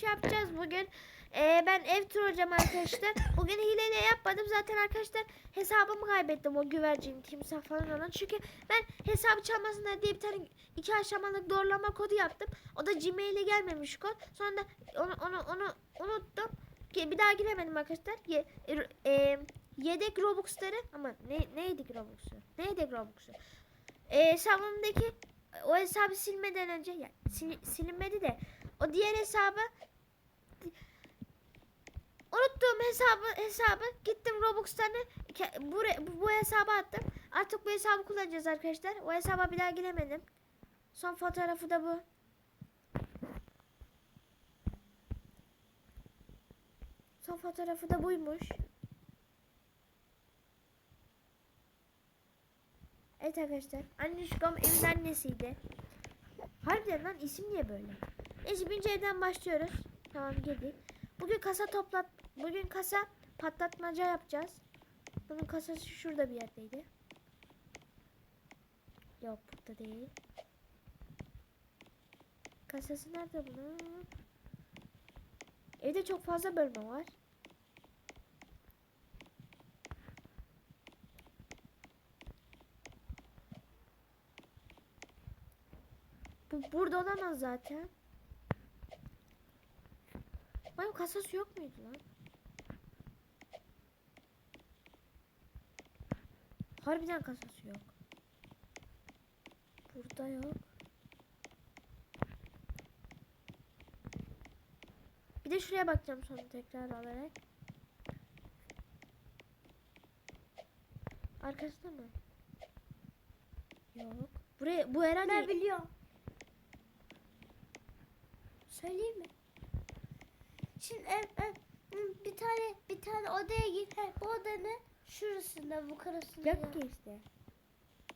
şey yapacağız bugün. Ee, ben ev olacağım arkadaşlar. Bugün hileyle yapmadım. Zaten arkadaşlar hesabımı kaybettim o güvercin timsah falan olan. Çünkü ben hesabı çalmasınlar diye bir tane iki aşamalık doğrulama kodu yaptım. O da Gmail'e gelmemiş kod. Sonra da onu onu onu unuttum. Bir daha giremedim arkadaşlar. Ye, e, e, yedek Robux'ları ama ne neydi Robux'u? Neydi Robux'u? E, hesabımdaki o hesabı silmeden önce ya sil- silinmedi de o diğer hesabı unuttuğum hesabı hesabı gittim Robux'tan bu, bu hesaba attım. Artık bu hesabı kullanacağız arkadaşlar. O hesaba bir daha giremedim. Son fotoğrafı da bu. Son fotoğrafı da buymuş. Evet arkadaşlar. Annişkom evin annesiydi. Harbiden lan isim niye böyle? Neyse birinci evden başlıyoruz. Tamam girdik. Bugün kasa toplat bugün kasa patlatmaca yapacağız. Bunun kasası şurada bir yerdeydi. Yok burada değil. Kasası nerede bunun? Evde çok fazla bölme var. Bu burada olamaz zaten. Benim kasası yok muydu lan? Harbiden kasası yok. Burada yok. Bir de şuraya bakacağım sonra tekrar alarak. Arkasında mı? Yok. Buraya bu herhalde Ben biliyorum. Söyleyeyim mi? Şimdi ev, ev, bir tane bir tane odaya git. He, bu odanın şurasında bu karasında. yok ki işte.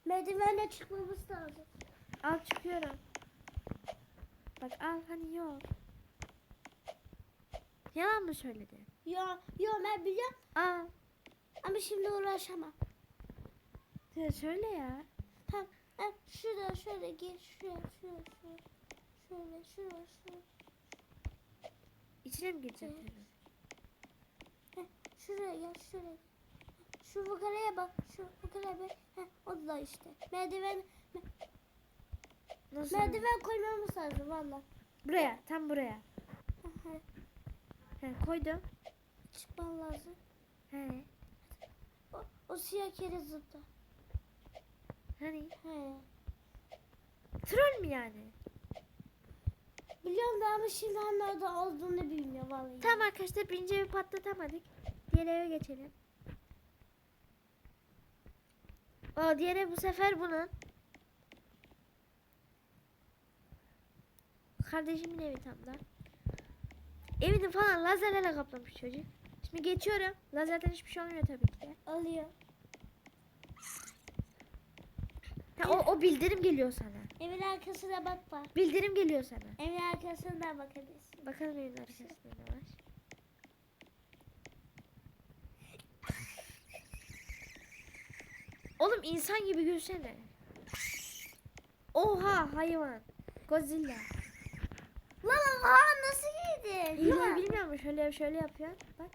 Merdivenle çıkmamız lazım. Al çıkıyorum. Bak al hani yok. Yalan mı söyledin? Yo yo ben biliyorum Al. ama şimdi uğraşamam. Sen söyle ya. Tamam. He, şurada şöyle gir. Şuraya şuraya şuraya. Şöyle şuraya şuraya. İçine mi? He, şuraya gel şuraya. Şu fukaraya bak. Şu fukaraya bak. He, o da işte. Merdiven Nasıl? merdiven koymamız lazım valla. Buraya. Tam buraya. He, koydum. Çıkman lazım. He. O, o siyah kere zıpla. Hani? He. Troll mü yani? Biliyorum da ama şimdi orada olduğunu bilmiyor vallahi. Tamam arkadaşlar birinci evi patlatamadık. Diğer eve geçelim. O diğer ev bu sefer bunun. Kardeşimin evi tam da. Evini falan lazerlerle kaplamış çocuk. Şimdi geçiyorum. Lazerden hiçbir şey olmuyor tabii ki de. Alıyor. Ha, o, o bildirim geliyor sana. Evin arkasına bak bak. Bildirim geliyor sana. Evin arkasından bakabilirsin. Bakalım evin arkasında ne var. Oğlum insan gibi gülsene. Oha hayvan. Godzilla. Lan aa nasıl giydin? Hileyi bilmiyor musun? Şöyle şöyle yapıyor. Bak.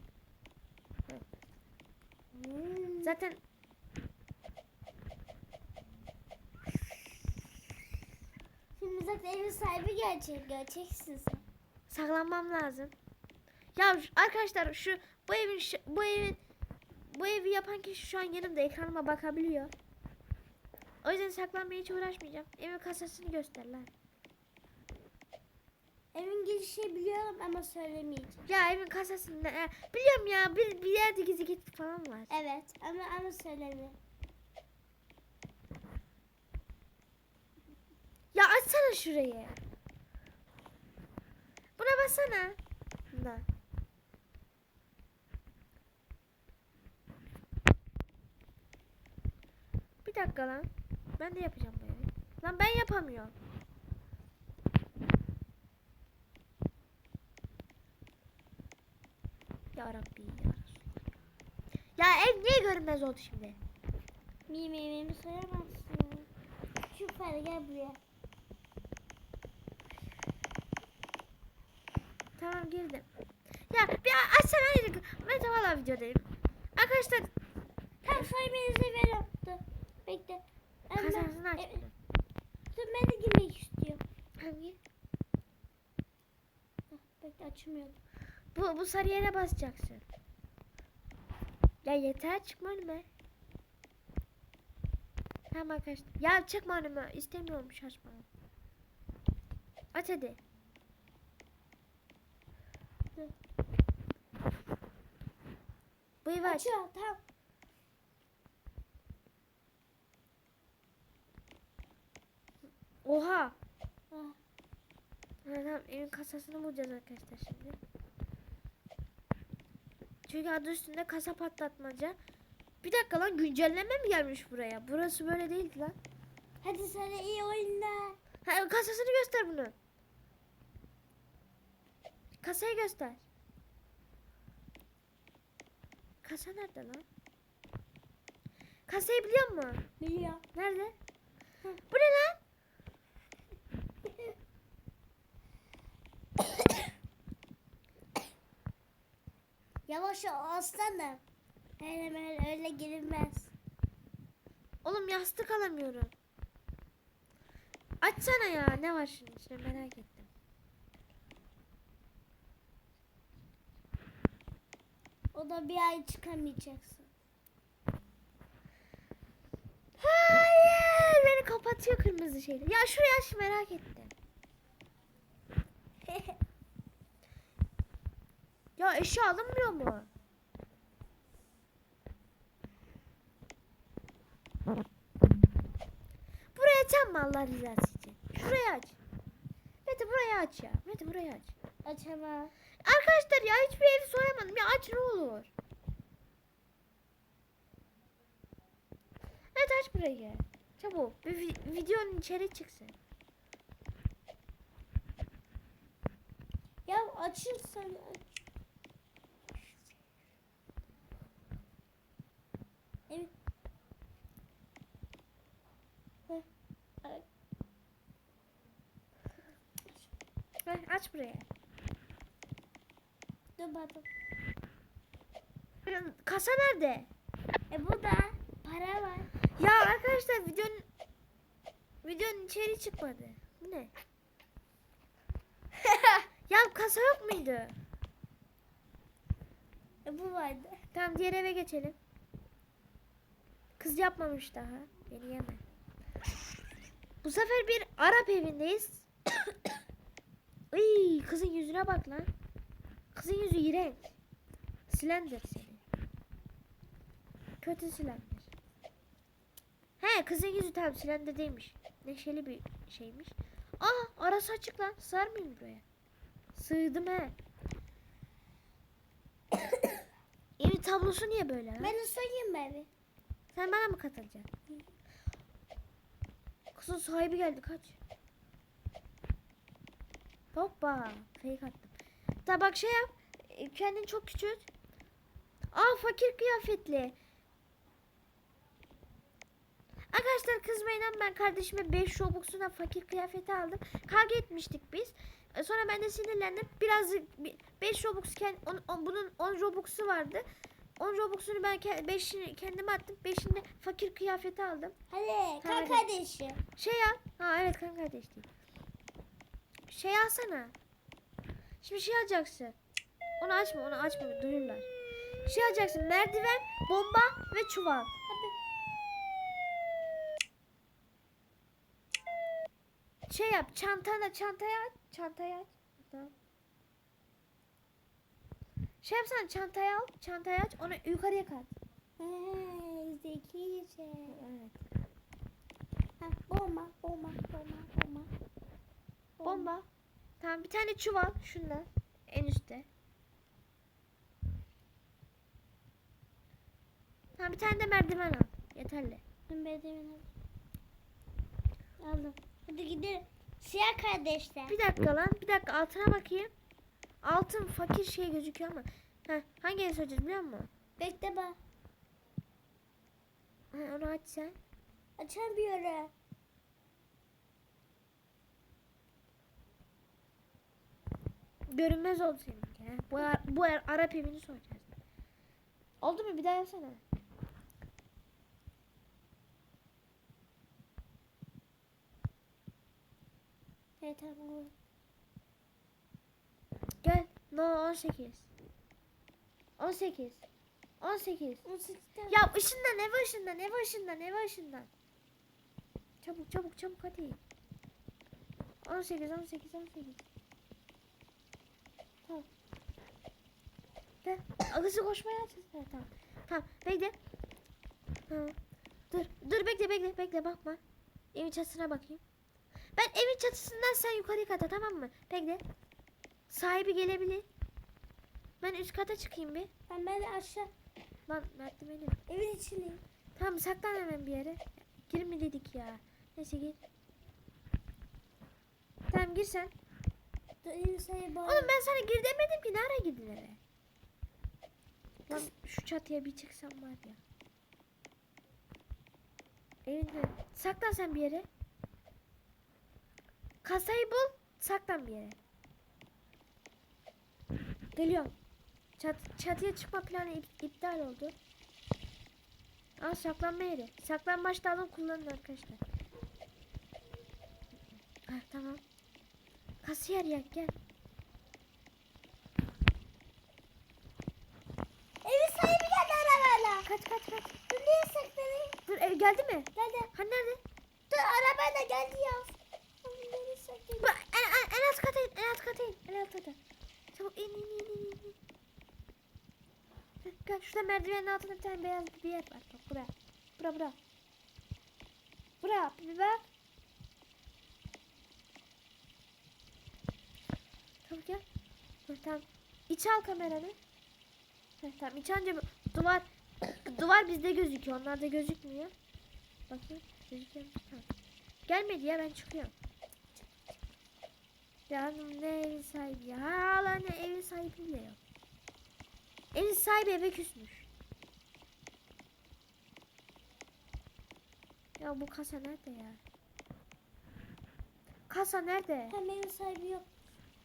Hmm. Zaten Şimdi zaten evin sahibi gelecek. Göreceksin sen. saklanmam lazım. Ya arkadaşlar şu bu evin şu- bu evin bu evi yapan kişi şu an yanımda ekranıma bakabiliyor. O yüzden saklanmaya hiç uğraşmayacağım. Evin kasasını göster lan. Evin girişi biliyorum ama söylemeyeceğim. Ya evin kasasında e, biliyorum ya bir, bir yerde gizli geçit falan var. Evet ama ama söyleme. Ya açsana şurayı. Buna bassana. Buna. Bir dakika lan. Ben de yapacağım bu evi. Lan ben yapamıyorum. Ya Rabbi ya. Ya ev niye görünmez oldu şimdi? Mi mi mi. Şu para gel buraya. Tamam girdim. Ya bir açsana. Ben valla videodayım. Arkadaşlar Tamam saymanızı veriyorum. Bekle. Kasasını aç. Evet, Dur ben de girmek istiyorum. Hah, Bekle açmıyorum. Bu, bu sarı yere basacaksın. Ya yeter çıkma önüme. Tamam arkadaşlar. Ya çıkma önüme. İstemiyorum şaşma. Aç hadi. Dur. Bu evi aç. Açıyor tamam. Oha. Ha, tamam evin kasasını bulacağız arkadaşlar şimdi. Çünkü adı üstünde kasa patlatmaca. Bir dakika lan güncelleme mi gelmiş buraya? Burası böyle değildi lan. Hadi sana iyi oyunlar. Ha, kasasını göster bunu. Kasayı göster. Kasa nerede lan? Kasayı biliyor musun? Biliyor. Nerede? Bu ne lan? Yavaş ol aslanım. Hemen öyle girilmez. Oğlum yastık alamıyorum. Açsana ya. Ne var şimdi içine merak ettim. O da bir ay çıkamayacaksın. Hayır. Beni kapatıyor kırmızı şeyle. Ya şuraya aç merak ettim. Ya eşya alınmıyor mu? Buraya açan mı Allah rızası için? Şuraya aç. Mete buraya aç ya. Mete buraya aç. Açamam. Arkadaşlar ya hiçbir evi soyamadım. Ya aç ne olur. Evet aç burayı. Çabuk. Bir vi- videonun içeri çıksın. Ya açırsan aç. Evet. Heh, aç. Ver, aç buraya. Dur bakalım. Kasa nerede? E bu da para var. Ya arkadaşlar videonun videonun içeri çıkmadı. Bu ne? ya kasa yok muydu? E bu vardı. Tamam diğer eve geçelim. Kız yapmamış daha. Beni yeme. Bu sefer bir Arap evindeyiz. Kızın yüzüne bak lan. Kızın yüzü iğrenç. Slender seni. Kötü Slender. He kızın yüzü tam Slender değilmiş. Neşeli bir şeymiş. Aa arası açık lan. Sığar mıyım buraya? Sığdım he. Evin tablosu niye böyle lan? Ben mı evi? Sen bana mı katılacaksın? Kızın sahibi geldi kaç. Hoppa. Fake attım. Da bak şey yap. e, Kendini çok küçült. Aa fakir kıyafetli. Arkadaşlar kızmayın ama ben kardeşime 5 Robux'una fakir kıyafeti aldım. Kavga etmiştik biz. E, Sonra ben de sinirlendim. Birazcık 5 Robux on- on- bunun 10 Robux'u vardı. 10 Robux'unu ben 5'ini kendime attım. 5'ini fakir kıyafeti aldım. Hadi kan kardeşi. Şey al. Ha evet kan kardeş değil. Şey alsana. Şimdi şey alacaksın. Onu açma onu açma duyurlar. Şey alacaksın merdiven, bomba ve çuval. Şey yap çantana çantaya aç. Çantaya aç. Tamam. Şey yapsana çantaya al. Çantaya aç. Onu yukarıya kat. Hey, zekice. Evet. Ha, bomba, bomba, bomba, bomba. Bomba. Tamam bir tane çuval şundan en üstte. Tamam bir tane de merdiven al. Yeterli. Ben bedevini aldım. Hadi gidelim. Siyah kardeşler. Bir dakika lan. Bir dakika altına bakayım. Altın fakir şey gözüküyor ama. Heh, hangi söyleyeceğiz biliyor musun? Bekle bak. Ha, onu aç sen. Açamıyorum. Görünmez oldu seninki. Bu, bu Ar- Arap evini soracağız. Oldu mu? Bir daha yapsana. Evet tamam. Gel. No 18. 18. 18. 18 tane. Ya ışından eve ışından eve ışından eve ışından. Çabuk çabuk çabuk hadi. 18 18 18. Tamam. Gel. Hızlı koşmaya. Evet, tamam. Tamam bekle. Tamam. Dur dur bekle bekle bekle bakma. Evin çatısına bakayım. Ben evin çatısından sen yukarı kata tamam mı? Bekle. Sahibi gelebilir. Ben üst kata çıkayım bir. Ben ben de aşağı Lan merdiveni. evin içindeyim. Tamam saklan hemen bir yere. Girme dedik ya. Neyse gir. Tamam gir sen. Dur. Oğlum ben sana gir demedim ki. Nereye girdin eve? Lan şu çatıya bir çıksam var ya. Evinde. Saklan sen bir yere. Kasayı bul. Saklan bir yere. Geliyorum. Çat, çatıya çıkma planı ip- iptal oldu. Al saklanma yeri. Saklanmaç da alın kullanın arkadaşlar. Ha, tamam. Kasiyer ya gel. Evin sahibi geldi arabayla. Kaç kaç. Dur niye saklanayım? Dur ev geldi mi? Geldi. Hani nerede? Dur arabayla geldi ya. Nereye saklanayım? Bu en, en, en alt kata in. En alt kata in. En alt kata. Çabuk in in in in in. Gel şurada merdivenin altında bir tane beyaz bir yer var. Bak bura. Bura bura. Bura bir bak. Çabuk gel. Heh, tamam. İç al kameranı. Heh, tamam iç anca duvar duvar bizde gözüküyor. Onlarda gözükmüyor. Bakayım. Gözüküyor? Tamam. Gelmedi ya ben çıkıyorum. Canım ne evin sahibi ya. Hala ne evin sahibi bile yok. Evin sahibi eve küsmüş. Ya bu kasa nerede ya? Kasa nerede? Hem evin sahibi yok.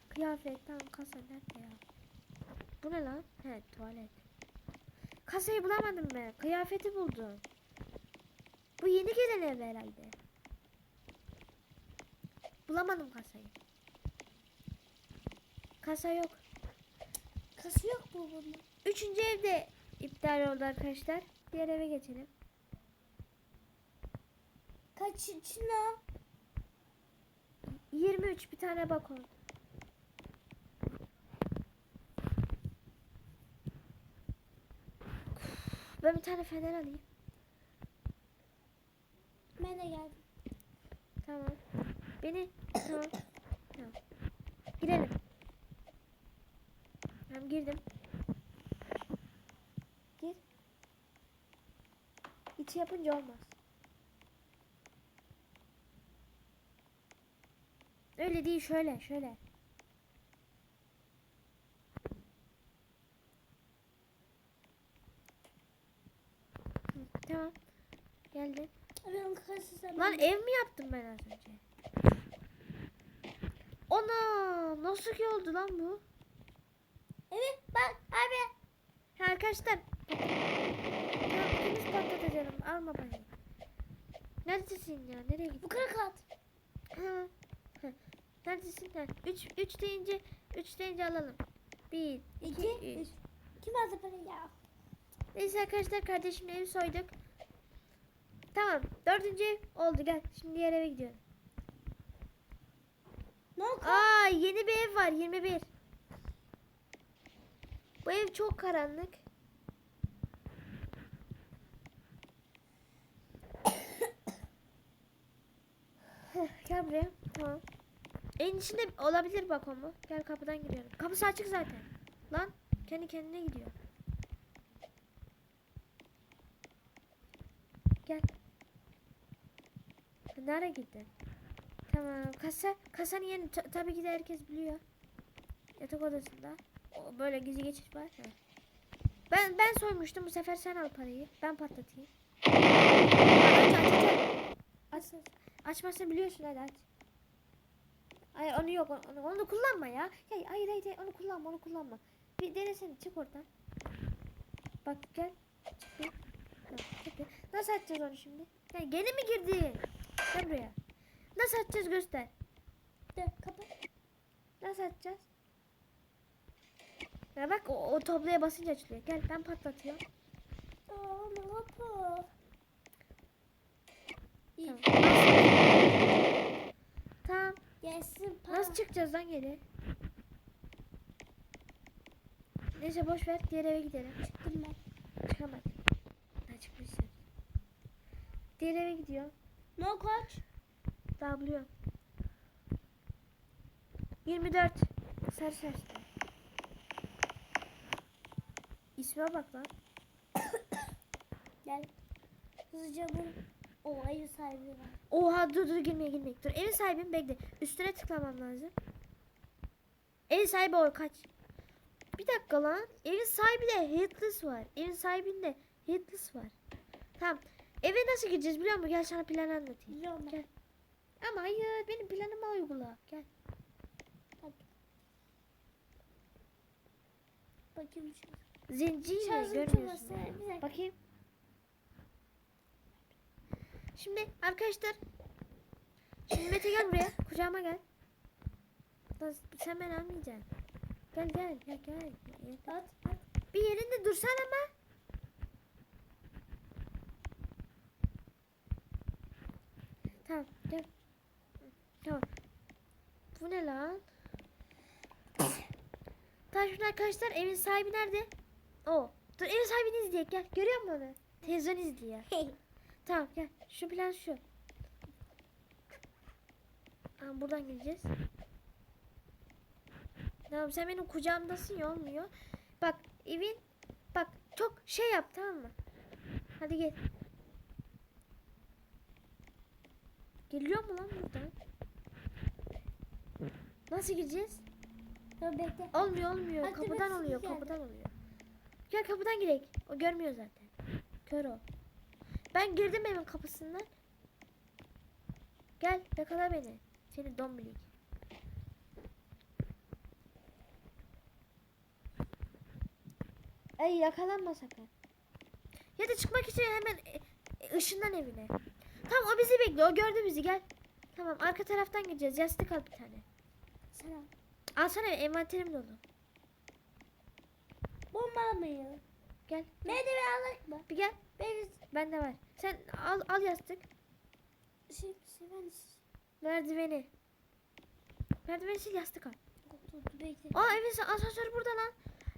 Kıyafet tamam kasa nerede ya? Bu ne lan? He tuvalet. Kasayı bulamadım ben. Kıyafeti buldum. Bu yeni gelen ev herhalde. Bulamadım kasayı. Kasa yok. Kası yok mu bunun? Üçüncü evde iptal oldu arkadaşlar. Diğer eve geçelim. Kaç için o? 23 bir tane bakon. Ben bir tane fener alayım. Ben de geldim. Tamam. Beni tamam. Tamam. Girelim. Tamam girdim. Gir. İçi yapınca olmaz. Öyle değil şöyle şöyle. Hı, Tamam. Geldim. Sen. Lan ev mi yaptım ben az önce? Ona nasıl ki oldu lan bu? Evet bak abi. Arkadaşlar. İkimiz patlatacağım. Alma beni. Neredesin ya? Nereye gittin? Yukarı kat. Ha. ha. Neredesin? Ha. Üç, üç deyince, üç deyince alalım. Bir, iki, İki, üç. Kim aldı parayı ya? Neyse arkadaşlar kardeşimle evi soyduk. Tamam. Dördüncü oldu. Gel. Şimdi diğer eve gidiyorum. Ne oldu? Aa yeni bir ev var 21. Bu ev çok karanlık. Gel buraya. Tamam. Evin içinde olabilir bak onu. Gel kapıdan giriyorum. Kapısı açık zaten. Lan kendi kendine gidiyor. Gel. Nereye gittin? Tamam. Kasa kasanın yerini ta- tabii ki de herkes biliyor. Yatak odasında. O böyle gizli geçiş var. Ha. Ben ben soymuştum. Bu sefer sen al parayı. Ben patlatayım. Aç aç aç. aç. Aç. Açmazsa biliyorsun hadi aç. Hayır onu yok. Onu, onu kullanma ya. Hayır, hayır hayır hayır, onu kullanma onu kullanma. Bir denesene çık oradan. Bak gel. Çık. Nasıl açacağız onu şimdi? Ya gene mi girdi? Gel buraya. Nasıl açacağız göster. Dur kapat. Nasıl açacağız? Ya bak o, o tabloya basınca açılıyor. Gel ben patlatıyorum. Aa ne yapıyor? Tamam. Tamam. Gelsin para. Nasıl çıkacağız lan geri? Neyse boş ver. Diğer eve gidelim. Çıktım ben. Çıkamadık. Ne çıkmışsın? Diğer eve gidiyor. No kaç? Buluyorum. 24. Sarı saçlı. İsme bak lan. Gel. Hızlıca vur. O ayı sahibi var. Oha dur dur girmeye girmeye. Dur evin sahibim bekle. Üstüne tıklamam lazım. Evin sahibi o kaç. Bir dakika lan. Evin sahibi de Headless var. Evin sahibinde Headless var. Tamam. Eve nasıl gireceğiz biliyor musun? Gel sana plan anlatayım. Biliyorum. Gel. Ama hayır benim planımı uygula. Gel. Bakayım. Zenciyle Şarjım görmüyorsun. Bir dakika. Bakayım. Şimdi arkadaşlar. Şimdi Mete gel buraya. Kucağıma gel. Lan Sen beni almayacaksın. Gel gel gel gel. At at. Bir yerinde dursan ama. Tamam. Tamam. Bu ne lan? Tamam şimdi arkadaşlar evin sahibi nerede? O. Dur evin sahibini izleyek gel. Görüyor musun onu? Televizyon izliyor. Tamam gel. Şu plan şu. Tamam buradan gideceğiz. Tamam sen benim kucağımdasın ya olmuyor. Bak evin bak çok şey yap tamam mı? Hadi gel. Geliyor mu lan buradan? Nasıl gireceğiz? Dur bekle. Olmuyor olmuyor. Hadi kapıdan oluyor sizi kapıdan oluyor. Gel kapıdan girek. O görmüyor zaten. Kör o. Ben girdim evin kapısından. Gel yakala beni. Seni dombilik. Ay yakalanma sakın. Ya da çıkmak için hemen e, ışından evine. Tamam o bizi bekliyor. O gördü bizi gel. Tamam arka taraftan gideceğiz. Yastık al bir tane. Selam. Alsana envanterim dolu. Bombalamayalım. Gel. Merdiven alak mı? Bir gel. Ben Bende var. Sen al al yastık. şey, şey ben Merdiveni. Merdiveni sil yastık al. dur, dur, bekle. Aa evin asansörü burada lan.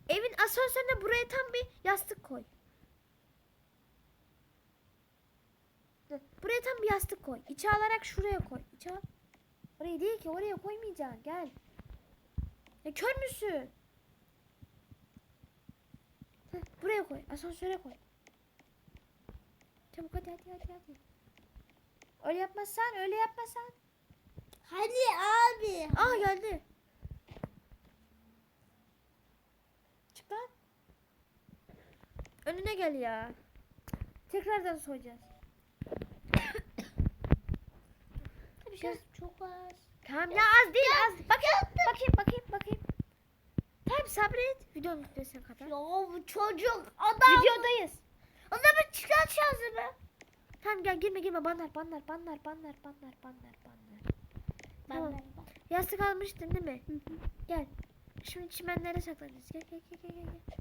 Evin asansörüne buraya tam bir yastık koy. Buraya tam bir yastık koy. İçe alarak şuraya koy. İçe al. Oraya değil ki oraya koymayacaksın. Gel. Ya kör müsün? Heh, buraya koy. Asansöre koy. Çabuk hadi hadi hadi hadi. Öyle yapmazsan öyle yapmazsan. Hadi abi. Aa geldi. Çık lan. Önüne gel ya. Tekrardan soyacağız. Bir şey çok az. Tamam ya az değil az. Bakayım bakayım bakayım bakayım. Tamam sabret. Videonun bitmesine kadar. Ya bu çocuk adam. Videodayız. O zaman çıkar şarjını. Tamam gel girme girme banlar banlar banlar banlar banlar banlar banlar. Tamam. Ben. Yastık almıştın değil mi? Gel. Şimdi çimenlere saklanacağız. Gel gel gel gel gel.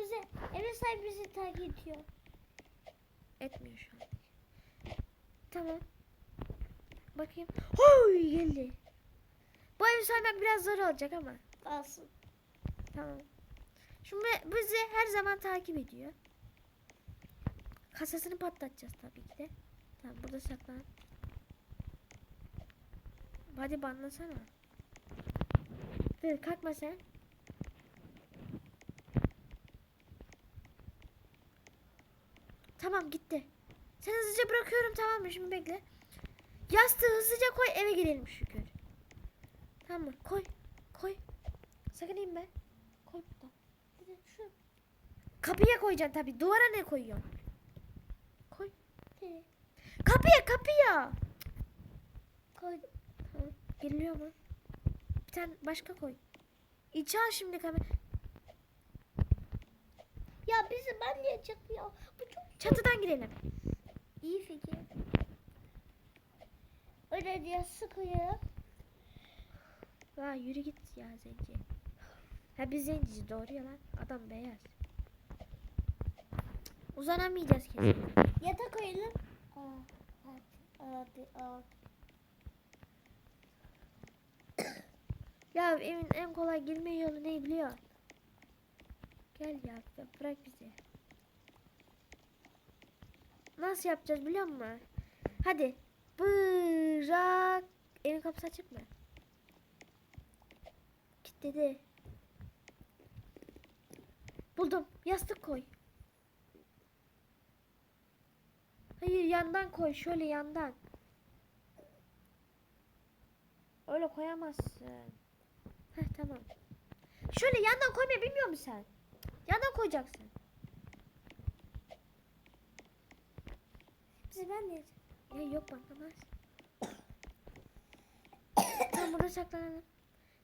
Bize, evin sahibi bizi takip ediyor. Etmiyor şu an. Tamam. Bakayım. Huy geldi. Bu evi saymak biraz zor olacak ama. Alsın. Tamam. Şimdi bizi her zaman takip ediyor. Kasasını patlatacağız tabii ki de. Tamam burada saklan. Hadi banlasana. Dur kalkma sen. Tamam gitti. Sen hızlıca bırakıyorum tamam mı? Şimdi bekle. Yastığı hızlıca koy eve girelim şükür. Tamam mı? Koy. Koy. Sakın inme. Koy burada. Bir de şu. Kapıya koyacaksın tabii. Duvara ne koyuyorsun? Koy. Nereye? Kapıya kapıya. Koy. Tamam. Giriliyor mu? Bir tane başka koy. İçi al şimdi kamera. Ya bizi ben niye çıkıyor? Bu çok Çatıdan girelim. iyi fikir. Öyle diye sıkıyor. Vay yürü git ya zenci. Ha biz zenciyiz doğru ya lan. Adam beyaz. Uzanamayacağız kesin. Yatak koyalım. Ya evin en kolay girme yolu ne biliyor? Gel ya bırak bizi. Nasıl yapacağız biliyor musun? Hadi. Bırak. Evin kapısı açık mı? Kilitledi. Buldum. Yastık koy. Hayır yandan koy. Şöyle yandan. Öyle koyamazsın. Heh tamam. Şöyle yandan koymayı bilmiyor musun sen? Yandan koyacaksın. Bizi ben niye Ya yok patlamaz. tamam burada saklanalım.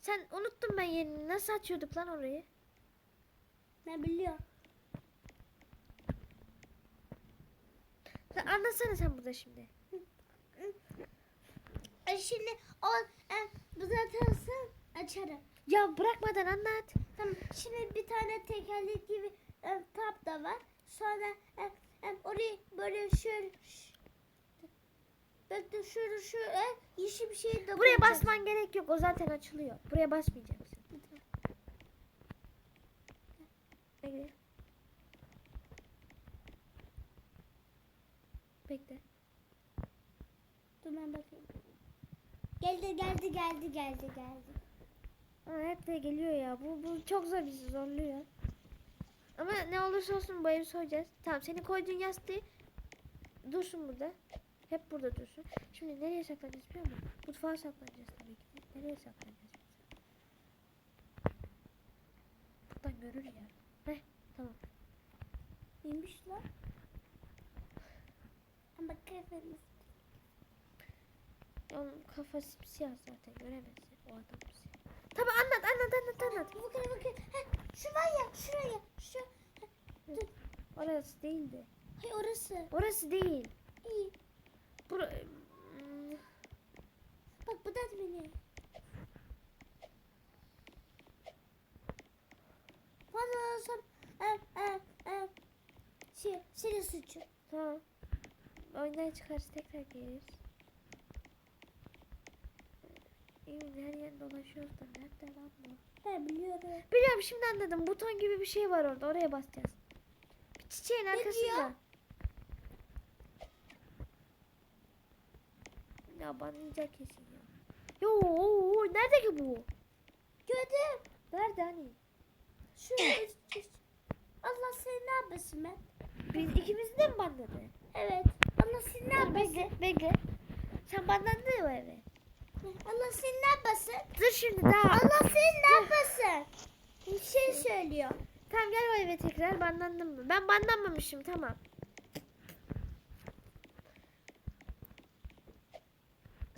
Sen unuttun ben yerini. Nasıl açıyorduk lan orayı? Ne biliyor? Sen anlatsana sen burada şimdi. E şimdi o e, bu zaten açarım. Ya bırakmadan anlat. Tamam. Şimdi bir tane tekerlek gibi e, tap da var. Sonra e, e, orayı böyle şöyle Bekle şöyle şöyle yeşil bir şey de Buraya koyacağız. basman gerek yok. O zaten açılıyor. Buraya basmayacaksın. Bekle. Bekle. Dur ben bakayım. Geldi geldi geldi geldi geldi. Ama hep de geliyor ya. Bu, bu çok zor bizi zorluyor. Ama ne olursa olsun bu evi soyacağız. Tamam senin koyduğun yastığı dursun burada. Hep burada dursun. Şimdi nereye saklanacağız biliyor musun? Mutfağa saklanacağız tabii ki. Nereye saklanacağız? Buradan görür ya. Heh tamam. Neymiş lan? Ama kafamız. Onun kafası siyah zaten göremezsin. O adam siyah. Tamam anlat anlat anlat anlat. Bakın bakın. Heh, şuraya şuraya. Şu. Orası değildi. Hay orası. Orası değil. İyi. Bura... Bak bu da beni. Bana olsam e, e, e, şey, senin suçu. Tamam. Oyundan çıkarız tekrar geliriz. Emin her yer dolaşıyoruz da nerede lan bu? Ben biliyorum. Biliyorum şimdi anladım. Buton gibi bir şey var orada. Oraya basacağız. Bir çiçeğin Ne arkasında. diyor? Ya banlayacak kesin ya. Yo, nerede ki bu? Gördüm. Nerede hani? Şu Allah seni ne yapmasın ben? Biz ikimizi de mi banladı? Evet. Allah seni ne yapmasın? bekle, bekle. Sen banlandın o eve. Allah seni ne yapmasın? Dur şimdi daha. Allah seni ne yapmasın? Bir şey söylüyor. Tamam gel o eve tekrar banlandın mı? Ben banlanmamışım tamam.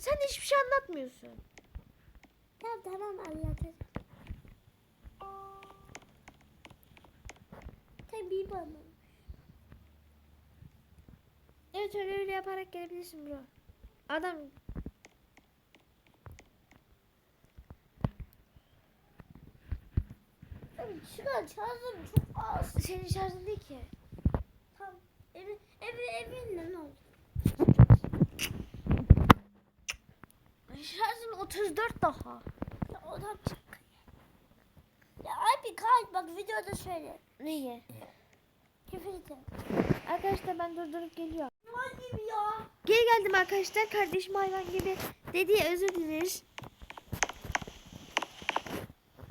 Sen hiçbir şey anlatmıyorsun. Tamam tamam anlatacağım. Tabii bana. Evet öyle öyle yaparak gelebilirsin bro. Adam an şarjım çok az. senin şarjın değil ki. Tamam. Evi, evi, evinle ne oldu? Şarjın 34 daha. Ya Odam çık. Ya abi kalk bak videoda söyle. Neyi? Küfür edeceğim. Arkadaşlar ben durdurup geliyorum. Ne gibi ya? Geri geldim arkadaşlar. Kardeşim hayvan gibi dedi özür dileriz.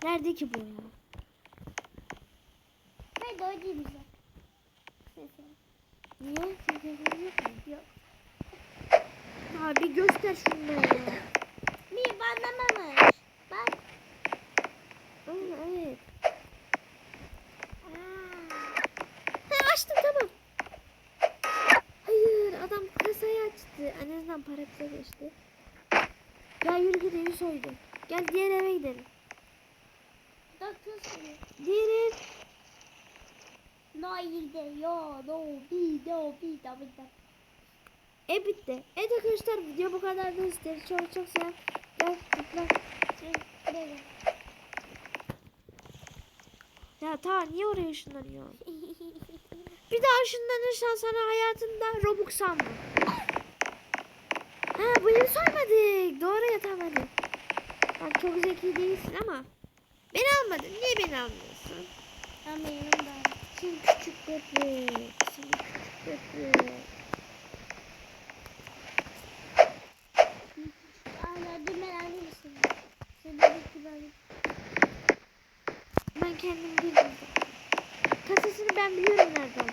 Nerede ki bu ya? Haydi oynayayım bize. Niye? Sizin yok mu? Yok. Abi göster ya. Bir banlamamış. Bak. Aa, evet. Ha, açtım tamam. Hayır adam kasayı açtı. En azından para bize geçti. Ya yürü git evi soydu. Gel diğer eve gidelim. Diğer ev. No ide yo no bi no bi da bi da. E bitti. Evet arkadaşlar video bu kadar da isteriz. Çok çok selam. Buraya gel. Ya ta niye oraya ışınlanıyor? Bir daha ışınlanırsan sana hayatında Robux alma. Ha bu yıl sormadık. Doğru yatamadık. Bak çok zeki değilsin ama. Beni almadın. Niye beni almıyorsun? Ama yanımda. Sen küçük bebek. Sen küçük bebek. Hala dümen anne misin? Sen de bir ben. Ben kendim bilmiyorum. Kasasını ben biliyorum nerede olduğunu.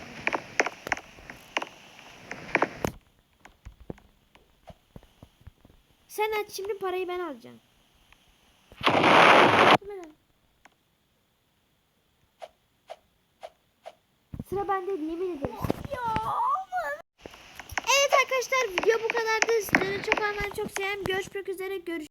Sen aç şimdi parayı ben alacağım. Sıra bende yemin ederim. Evet arkadaşlar video bu kadardı. Sizleri çok ama çok sevdim. Görüşmek üzere. Görüş